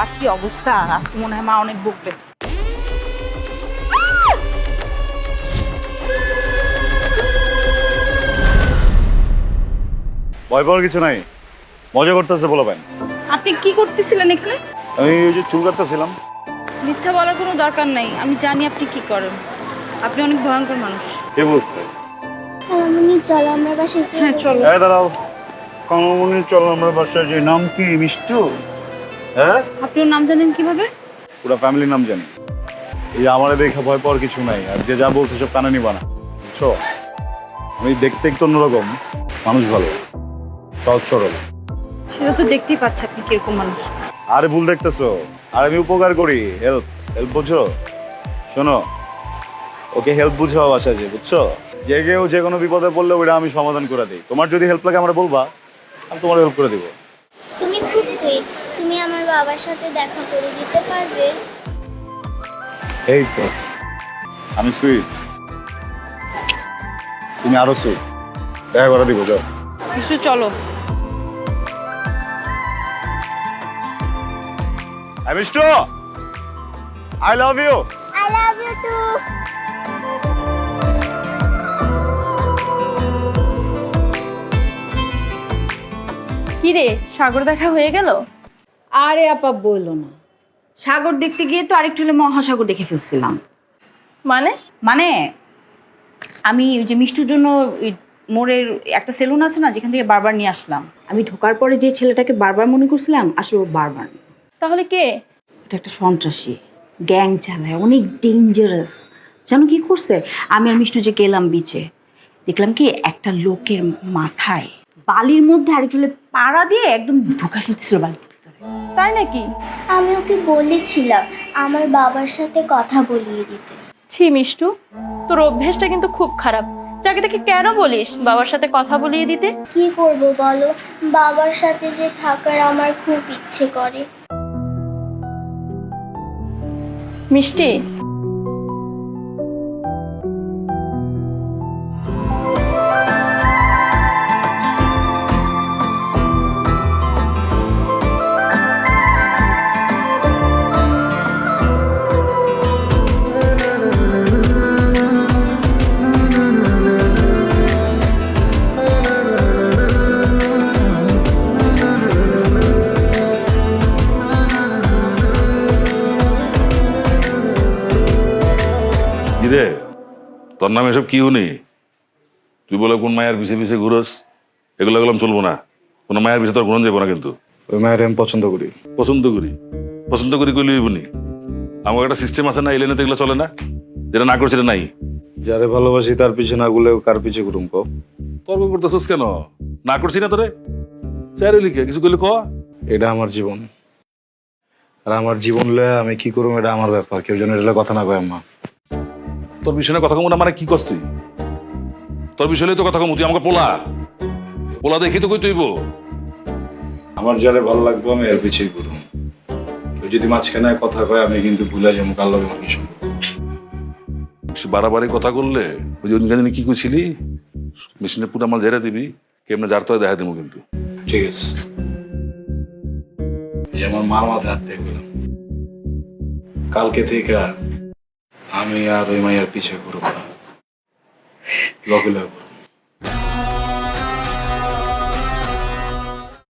আর কি অবস্থা? আজকে মনে হয় মা অনেক বকবে। ভয় পাওয়ার কিছু নাই। মজা করতেছে বলো ভাই আপনি কি করতেছিলেন এখানে? আমি ওই যে চুল কাটতেছিলাম। মিথ্যা বলার কোনো দরকার নেই। আমি জানি আপনি কি করেন। আপনি অনেক ভয়ঙ্কর মানুষ। কে বলছে? মামনি চলো আমরা বাসায় চলে হ্যাঁ। চলো এই দাঁড়াও। কমলমণি চল আমরা বাসায় যে নাম কি? মিষ্টু? হ্যাঁ? আপনি ওর নাম জানেন কীভাবে? পুরো ফ্যামিলির নাম জানি। এই আমার দেখে ভয় পাওয়ার কিছু নাই আর যে যা বলছে সব কানে নিবা না। বুঝছ? আমি দেখতে একটু অন্যরকম মানুষ ভালো। সহজ সরল। সেটা তো দেখতেই পাচ্ছে আপনি কীরকম মানুষ। আরে ভুল দেখতেছো? আর আমি উপকার করি হেল্প হেল্প বুঝো শোনো ওকে হেল্প বুঝাও বাসা যে বুঝছ? যে কেউ যে কোনো বিপদে পড়লে ওইটা আমি সমাধান করে দিই। তোমার যদি হেল্প লাগে আমরা বলবা আমি তোমার হেল্প করে দিব তুমি খুব সুইট তুমি আমার বাবার সাথে দেখা করে দিতে পারবে? এই তো। আমি সুইট। তুমি আরও সুইট। দেখা করে দিব যাও। কিছু চলো। I Mishtu! I love you I love you too কি রে সাগর দেখা হয়ে গেল? আরে আপা বলল না। সাগর দেখতে গিয়ে তো আরেকটু হলে মহাসাগর দেখে ফেলছিলাম। মানে? মানে আমি ওই যে মিষ্টুর জন্য ওই মোড়ের একটা সেলুন আছে না যেখান থেকে বারবার নিয়ে আসলাম। আমি ঢোকার পরে যে ছেলেটাকে বারবার মনে করছিলাম আসলে ও বারবার না। তাহলে কে? এটা একটা সন্ত্রাসী গ্যাং চালায় অনেক ডেঞ্জারাস জানো কি করছে? আমি আর মিষ্টু যে গেলাম বিচে দেখলাম কি একটা লোকের মাথায় বালির মধ্যে আরেকটু হলে পাড়া দিয়ে একদম ঢোকা ফেলছিল বালির ভিতরে তাই নাকি? আমি ওকে বলেছিলাম আমার বাবার সাথে কথা বলিয়ে দিতে। ছি মিষ্টু তোর অভ্যেসটা কিন্তু খুব খারাপ। যাকে দেখে কেন বলিস বাবার সাথে কথা বলিয়ে দিতে? কি করব বলো? বাবার সাথে যে থাকার আমার খুব ইচ্ছে করে। মিষ্টি কিরে? তোর নামে এসব কি শুনি? তুই বলে কোন মায়ের পিছে পিছে ঘুরস? এগুলো এগুলো চলবো না। কোনো মায়ের পিছে তোর ঘুরন যাব না কিন্তু। ওই মায়ের আমি পছন্দ করি। পছন্দ করি? পছন্দ করি কইলে হইবনি আমার একটা সিস্টেম আছে না এলেনে তো এগুলো চলে না? যেটা না করছে এটা নাই। যারে ভালোবাসি তার পিছে না গুলে কার পিছে ঘুরুম কো? তর্ক করতেছিস কেন? না করছি না তোরে? চাইরে লিখে কিছু কইলে ক? এটা আমার জীবন। আর আমার জীবন লয়ে আমি কি করুম এটা আমার ব্যাপার। কেউ যেন এটা কথা না কয় আম্মা। তোর বিষয়ে কথা কম না মানে কি করছ তুই? তোর বিষয়ে তো কথা কম তুই আমাকে পোলা। পোলা দেখি তো কই তুইব আমার যারে ভালো লাগবে আমি এর পিছিয়ে কেউ যদি মাঝখানে কথা কয় আমি কিন্তু ভুলে যাব কার লগে আমার কি সম্পর্ক। সে বাড়াবাড়ি কথা করলে ওই যে অন্য কি করছিলি? মেশিনে পুরো আমার ঝেড়ে দিবি কেমনে যার তো দেখা দিব কিন্তু। ঠিক আছে। আমার মার মাথায় হাত দিয়ে গেলাম কালকে থেকে আমি আর ওই মায়ের পিছিয়ে করব না লগে লগে।